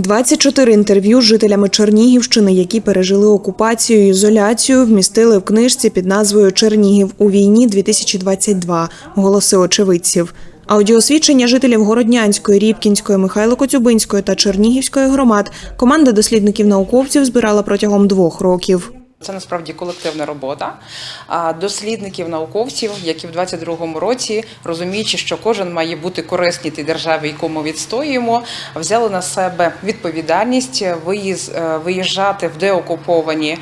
24 інтерв'ю з жителями Чернігівщини, які пережили окупацію і ізоляцію, вмістили в книжці під назвою Чернігів у війні 2022 Голоси очевидців. Аудіосвідчення жителів Городнянської, Рібкінської, Михайло-Коцюбинської та Чернігівської громад команда дослідників-науковців збирала протягом двох років. Це насправді колективна робота дослідників, науковців, які в 22-му році, розуміючи, що кожен має бути корисний тій державі, яку ми відстоюємо, взяли на себе відповідальність виїз, е, виїжджати в деокуповані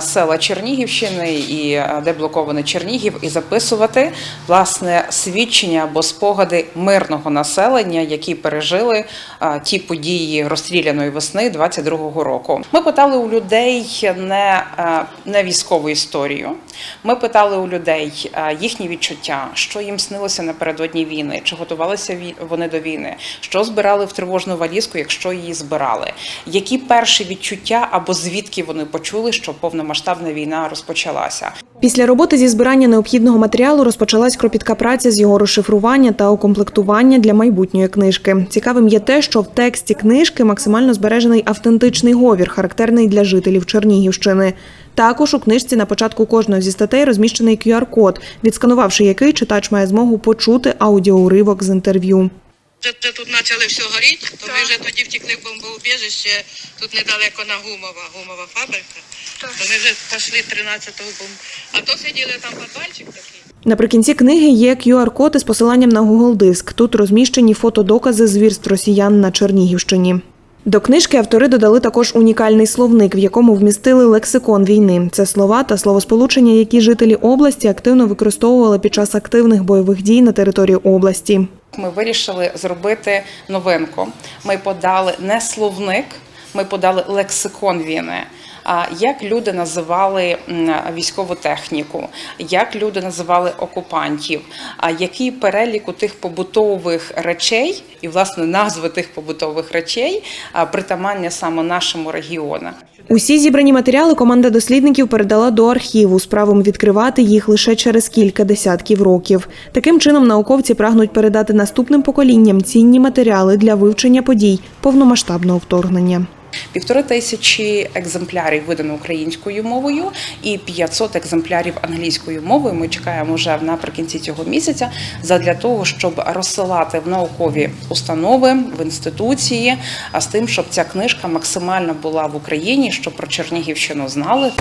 села Чернігівщини і деблокований Чернігів і записувати власне свідчення або спогади мирного населення, які пережили ті події розстріляної весни 22-го року. Ми питали у людей не, е, не військову історію. Ми питали у людей е, їхні відчуття, що їм снилося напередодні війни, чи готувалися вони до війни, що збирали в тривожну валізку, якщо її збирали, які перші відчуття або звідки вони почули, що повномасштабна війна розпочалася. Після роботи зі збирання необхідного матеріалу розпочалась кропітка праця з його розшифрування та укомплектування для майбутньої книжки. Цікавим є те, що в тексті книжки максимально збережений автентичний говір, характерний для жителів Чернігівщини. Також у книжці на початку кожної зі статей розміщений QR-код, відсканувавши який читач має змогу почути аудіоуривок з інтерв'ю. Вже, тут почали все горіти, то ми вже тоді втекли в бомбоубіжище, тут недалеко на Гумова, Гумова фабрика. То ми вже пішли 13-го бомб. А то сиділи там підвальчик такий. Наприкінці книги є QR-код із посиланням на Google Диск. Тут розміщені фотодокази звірств росіян на Чернігівщині. До книжки автори додали також унікальний словник, в якому вмістили лексикон війни. Це слова та словосполучення, які жителі області активно використовували під час активних бойових дій на території області. Ми вирішили зробити новинку. Ми подали не словник, ми подали лексикон війни. Як люди називали військову техніку, як люди називали окупантів, а який перелік у тих побутових речей і власне назви тих побутових речей а, притаманні саме нашому регіону. Усі зібрані матеріали команда дослідників передала до архіву з правом відкривати їх лише через кілька десятків років. Таким чином, науковці прагнуть передати наступним поколінням цінні матеріали для вивчення подій повномасштабного вторгнення. Півтори тисячі екземплярів видано українською мовою і 500 екземплярів англійською мовою. Ми чекаємо вже наприкінці цього місяця задля того, щоб розсилати в наукові установи в інституції, а з тим, щоб ця книжка максимально була в Україні, щоб про Чернігівщину знали.